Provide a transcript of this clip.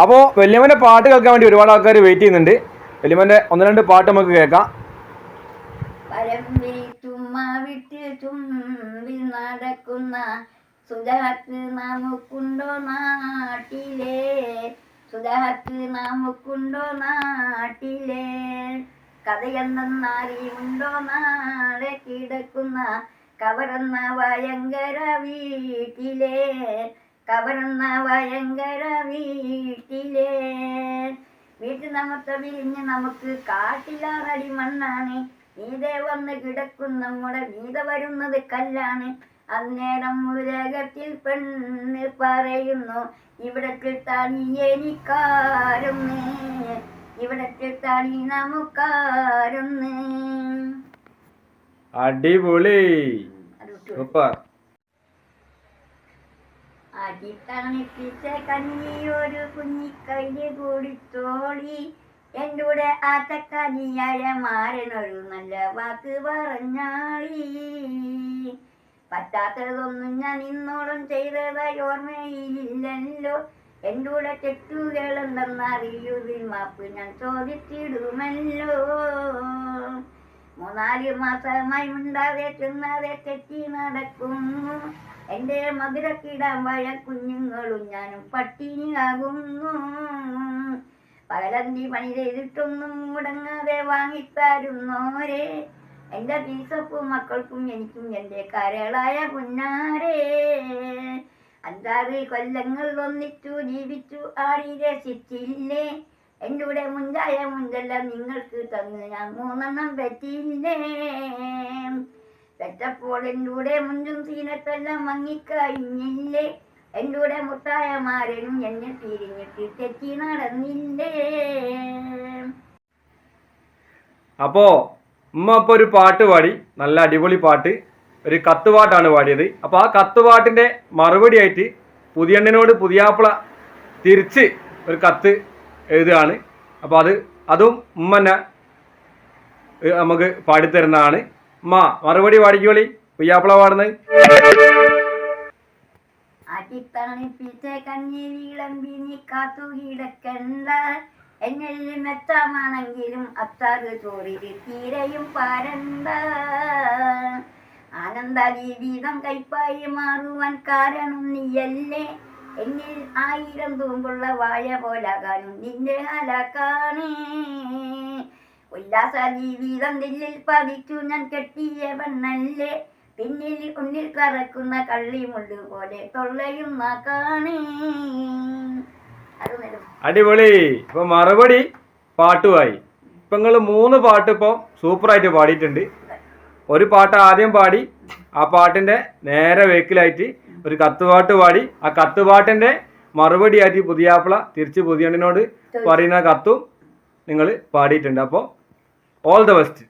അപ്പോൾ വല്യമ്മന്റെ പാട്ട് കേൾക്കാൻ വേണ്ടി ഒരുപാട് ആൾക്കാർ വെയിറ്റ് ചെയ്യുന്നുണ്ട്. വല്യമ്മന്റെ ഒന്ന് രണ്ട് പാട്ട് നമുക്ക് കേൾക്കാം. നടക്കുന്ന സുധാത്ത് നമുക്കുണ്ടോ നാട്ടിലേ? സുധാത്ത് നമുക്കുണ്ടോ നാട്ടിലെ? കഥയെന്നറിയുണ്ടോ നാളെ? കിടക്കുന്ന കവറന്ന ഭയങ്കര വീട്ടിലെ? കവറന്ന ഭയങ്കര വീട്ടിലെ. വീട്ടിൽ നമുക്ക് വിരിഞ്ഞ് നമുക്ക് കാട്ടിലാറടി മണ്ണാണ്. മീതെ വന്ന് കിടക്കും നമ്മുടെ മീത വരുന്നത് കല്ലാണ്. അന്നേരം ഉലകത്തിൽ പെണ്ണ് പറയുന്നു ഇവിടെ തനി എനിക്കാരുന്ന്. ഇവിടെ തനി നമുക്കാരുന്ന്. അടിപൊളി. സൂപ്പർ. അടിത്തണിപ്പിച്ച കഞ്ഞിയൊരു കുഞ്ഞിക്കൈൽ കൂടിത്തോളി എന്റെ ആറ്റക്കനിയായ മാരനൊരു നല്ല വാക്ക് പറഞ്ഞാളി. പറ്റാത്തതൊന്നും ഞാൻ ഇന്നോളം ചെയ്തതായി ഓർമ്മയിലില്ലല്ലോ. എന്റെ കൂടെ തെറ്റുകളെന്തെന്നറിയുവിൽ മാപ്പ് ഞാൻ ചോദിച്ചിടുമല്ലോ. മൂന്നാൽ മാസമായി മിണ്ടാതെ തിന്നാതെ കെട്ടി നടക്കുന്നു എന്റെ മധുരക്കിടാൻ വഴ കുഞ്ഞുങ്ങളും ഞാനും പട്ടിണിയാകുന്നു പകലന്തി പണി ചെയ്തിട്ടൊന്നും മുടങ്ങാതെ വാങ്ങിത്തരുന്നോരെ. എന്റെ പീസപ്പു മക്കൾക്കും എനിക്കും എന്റെ കരളായ പുന്നാരേ. അഞ്ചാറ് കൊല്ലങ്ങൾ ഒന്നിച്ചു ജീവിച്ചു ആടി രസിച്ചില്ലേ. കൂടെ മുഞ്ചായ മുഞ്ചെല്ലാം നിങ്ങൾക്ക് തന്നു. ഞാൻ മൂന്നെണ്ണം പറ്റിയില്ലേ പെറ്റപ്പോൾ എന്റെ കൂടെ മുഞ്ചും സീനത്തെല്ലാം മങ്ങിക്കഴിഞ്ഞില്ലേ. എന്റെ കൂടെ മുത്തായ മാരനും എന്നെ തിരിഞ്ഞിട്ട് തെറ്റി നടന്നില്ലേ. അപ്പോ ഉമ്മ ഇപ്പോൾ ഒരു പാട്ട് പാടി. നല്ല അടിപൊളി പാട്ട്. ഒരു കത്തുപാട്ടാണ് പാടിയത്. അപ്പോൾ ആ കത്തുപാട്ടിന്റെ മറുപടി ആയിട്ട് പുതിയണ്ണനോട് പുതിയാപ്പിള തിരിച്ച് ഒരു കത്ത് എഴുതുകയാണ്. അപ്പോൾ അത് അതും ഉമ്മന തന്നെ ഏഹ്, നമുക്ക് പാടിത്തരുന്നതാണ്. ഉമ്മ മറുപടി പാടിക്കോളി. പുയ്യാപ്പിള പാടുന്നത്. അടിത്തണിപ്പിച്ച കഞ്ഞി വിളമ്പി നീ കാത്തു കിടക്കണ്ട എന്നെല്ലാം മെത്തമാണെങ്കിലും അത്താറ് ചോറിൽ തീരയും പാരണ്ട ആനന്ദ ജീവിതം കൈപ്പായി മാറുവാൻ കാരണം നീയല്ലേ. എന്നിൽ ആയിരം തൂമ്പുള്ള വായ പോലാകാനും നിന്റെ ഹലാക്കാണേ ഉല്ലാസ ജീവിതം നെല്ലിൽ പതിച്ചു ഞാൻ കെട്ടിയ പെണ്ണല്ലേ? പിന്നിൽ ഉന്നിൽ കറക്കുന്ന കള്ളിമുള്ളു പോലെ തൊള്ളയും നാക്കാണ് അടിപൊളി. ഇപ്പൊ മറുപടി പാട്ടുമായി. ഇപ്പൊ നിങ്ങൾ മൂന്ന് പാട്ട് ഇപ്പോൾ സൂപ്പറായിട്ട് പാടിയിട്ടുണ്ട്. ഒരു പാട്ട് ആദ്യം പാടി ആ പാട്ടിന്റെ നേരെ വേക്കിലായിട്ട് ഒരു കത്തുപാട്ട് പാടി. ആ കത്തുപാട്ടിന്റെ മറുപടിയായിട്ട് പുതിയാപ്പിള തിരിച്ച് പുതിയണ്ണിനോട് പറയുന്ന കത്തും നിങ്ങൾ പാടിയിട്ടുണ്ട്. അപ്പോൾ ഓൾ ദ ബെസ്റ്റ്